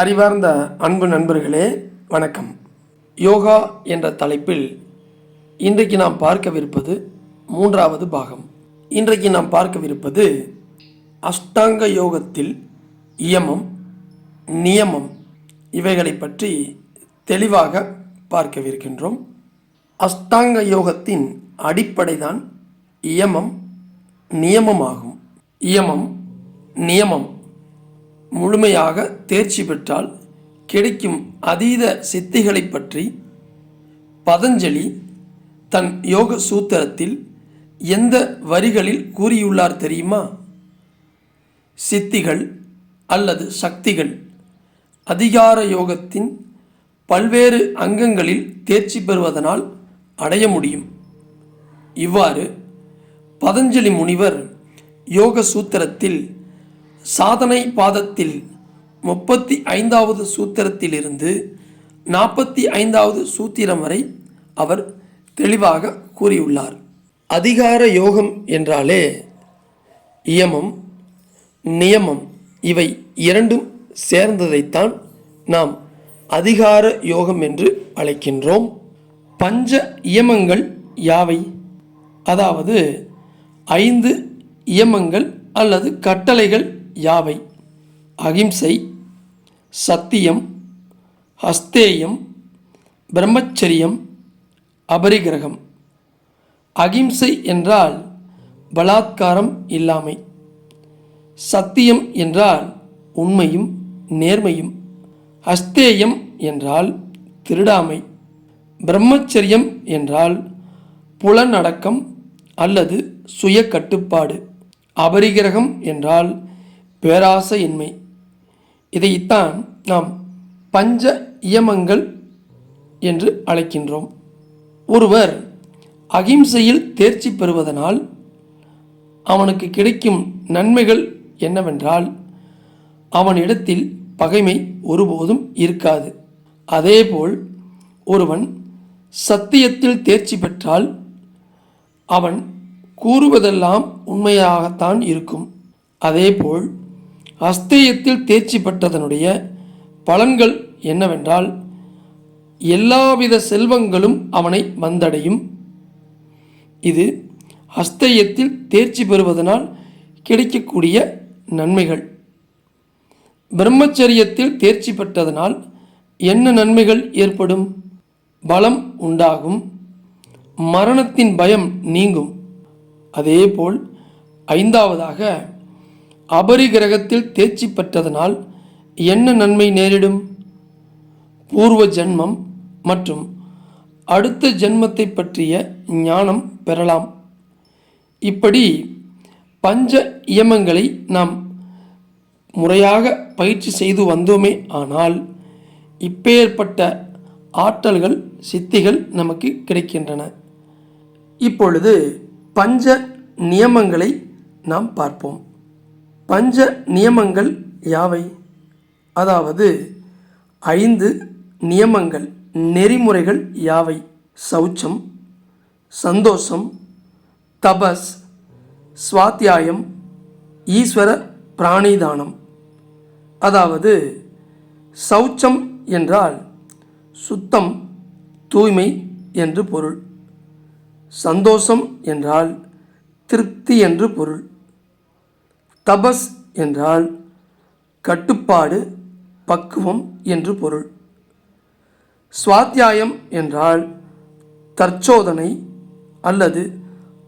அறிவார்ந்த அன்பு நண்பர்களே வணக்கம். யோகா என்ற தலைப்பில் இன்றைக்கு நாம் பார்க்கவிருப்பது மூன்றாவது பாகம். இன்றைக்கு நாம் பார்க்கவிருப்பது அஷ்டாங்க யோகத்தில் இயமம் நியமம் இவைகளை பற்றி தெளிவாக பார்க்கவிருக்கின்றோம். அஷ்டாங்க யோகத்தின் அடிப்படைதான் இயமம் நியமமாகும் இயமம் நியமம் முழுமையாக தேர்ச்சி பெற்றால் கிடைக்கும் அதீத சித்திகளை பற்றி பதஞ்சலி தன் யோக சூத்திரத்தில் எந்த வரிகளில் கூறியுள்ளார் தெரியுமா? சித்திகள் அல்லது சக்திகள் அதிகார யோகத்தின் பல்வேறு அங்கங்களில் தேர்ச்சி பெறுவதனால் அடைய முடியும். இவ்வாறு பதஞ்சலி முனிவர் யோக சூத்திரத்தில் சாதனை பாதத்தில் முப்பத்தி ஐந்தாவது சூத்திரத்திலிருந்து நாற்பத்தி ஐந்தாவது சூத்திரம் வரை அவர் தெளிவாக கூறியுள்ளார். அதிகார யோகம் என்றாலே இயமம் நியமம் இவை இரண்டும் சேர்ந்ததைத்தான் நாம் அதிகார யோகம் என்று அழைக்கின்றோம். பஞ்ச இயமங்கள் யாவை? அதாவது ஐந்து இயமங்கள் அல்லது கட்டளைகள் யாவை? அகிம்சை சத்தியம் ஹஸ்தேயம் பிரம்மச்சரியம் அபரிகிரகம். அகிம்சை என்றால் பலாத்காரம் இல்லாமை. சத்தியம் என்றால் உண்மையும் நேர்மையும். ஹஸ்தேயம் என்றால் திருடாமை. பிரம்மச்சரியம் என்றால் புலனடக்கம் அல்லது சுய கட்டுப்பாடு அபரிகிரகம் என்றால் பேராசையின்மை. இதைத்தான் நாம் பஞ்ச இயமங்கள் என்று அழைக்கின்றோம். ஒருவர் அகிம்சையில் தேர்ச்சி பெறுவதனால் அவனுக்கு கிடைக்கும் நன்மைகள் என்னவென்றால் அவனிடத்தில் பகைமை ஒருபோதும் இருக்காது. அதேபோல் ஒருவன் சத்தியத்தில் தேர்ச்சி பெற்றால் அவன் கூறுவதெல்லாம் உண்மையாகத்தான் இருக்கும். அதேபோல் அஸ்தேயத்தில் தேர்ச்சி பெற்றதனுடைய பலன்கள் என்னவென்றால் எல்லாவித செல்வங்களும் அவனை வந்தடையும். இது அஸ்தேயத்தில் தேர்ச்சி பெறுவதனால் கிடைக்கக்கூடிய நன்மைகள். பிரம்மச்சரியத்தில் தேர்ச்சி பெற்றதனால் என்ன நன்மைகள் ஏற்படும்? பலம் உண்டாகும். மரணத்தின் பயம் நீங்கும். அதேபோல் ஐந்தாவதாக அபரிகிரகத்தில் தேர்ச்சி பெற்றதனால் என்ன நன்மை நேரிடும்? பூர்வ ஜென்மம் மற்றும் அடுத்த ஜென்மத்தை பற்றிய ஞானம் பெறலாம். இப்படி பஞ்ச இயமங்களை நாம் முறையாக பயிற்சி செய்து வந்தோமே ஆனால் இப்பேற்பட்ட ஆற்றல்கள் சித்திகள் நமக்கு கிடைக்கின்றன. இப்பொழுது பஞ்ச நியமங்களை நாம் பார்ப்போம். பஞ்ச நியமங்கள் யாவை? அதாவது ஐந்து நியமங்கள் நெறிமுறைகள் யாவை? சௌச்சம் சந்தோஷம் தபஸ் ஸ்வாத்தியாயம் ஈஸ்வர பிராணிதானம். அதாவது சௌச்சம் என்றால் சுத்தம் தூய்மை என்று பொருள். சந்தோஷம் என்றால் திருப்தி என்று பொருள். தபஸ் என்றால் கட்டுப்பாடு பக்குவம் என்று பொருள். சுவாத்தியாயம் என்றால் தற்சோதனை அல்லது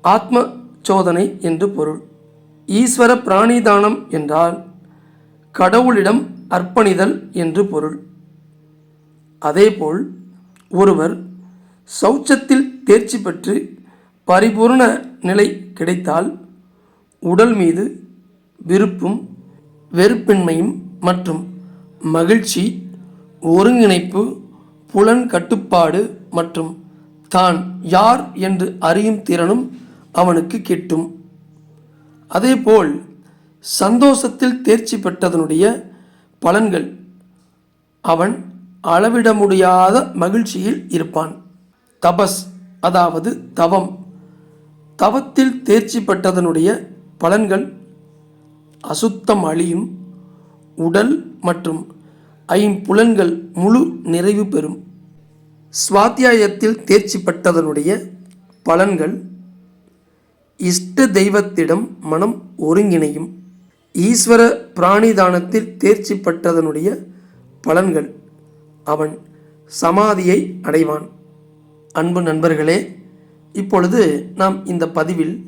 ஆத்ம சோதனை என்று பொருள். ஈஸ்வர பிராணிதானம் என்றால் கடவுளிடம் அர்ப்பணிதல் என்று பொருள். அதேபோல் ஒருவர் சௌச்சத்தில் தேர்ச்சி பெற்று பரிபூர்ண நிலை கிடைத்தால் உடல் மீது விருப்பும் வெறுப்பின்மையும் மற்றும் மகிழ்ச்சி ஒருங்கிணைப்பு புலன் கட்டுப்பாடு மற்றும் தான் யார் என்று அறியும் திறனும் அவனுக்கு கிட்டும். அதேபோல் சந்தோஷத்தில் தேர்ச்சி பெற்றதனுடைய பலன்கள் அவன் அளவிட முடியாத மகிழ்ச்சியில் இருப்பான். தபஸ் அதாவது தவம் தவத்தில் தேர்ச்சி பெற்றதனுடைய பலன்கள் அசுத்தம் அழியும். உடல் மற்றும் ஐம்புலன்கள் முழு நிறைவு பெறும். சுவாத்தியாயத்தில் தேர்ச்சி பெற்றதனுடைய பலன்கள் இஷ்ட தெய்வத்திடம் மனம் ஒருங்கிணையும். ஈஸ்வர பிராணிதானத்தில் தேர்ச்சி பெற்றதனுடைய பலன்கள் அவன் சமாதியை அடைவான். அன்பு நண்பர்களே இப்பொழுது நாம் இந்த பதிவில்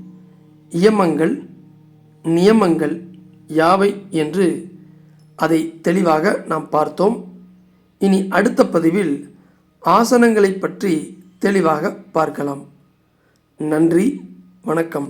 இயமங்கள் நியமங்கள் யாவை என்று அதை தெளிவாக நாம் பார்த்தோம். இனி அடுத்த பதிவில் ஆசனங்களை பற்றி தெளிவாக பார்க்கலாம். நன்றி வணக்கம்.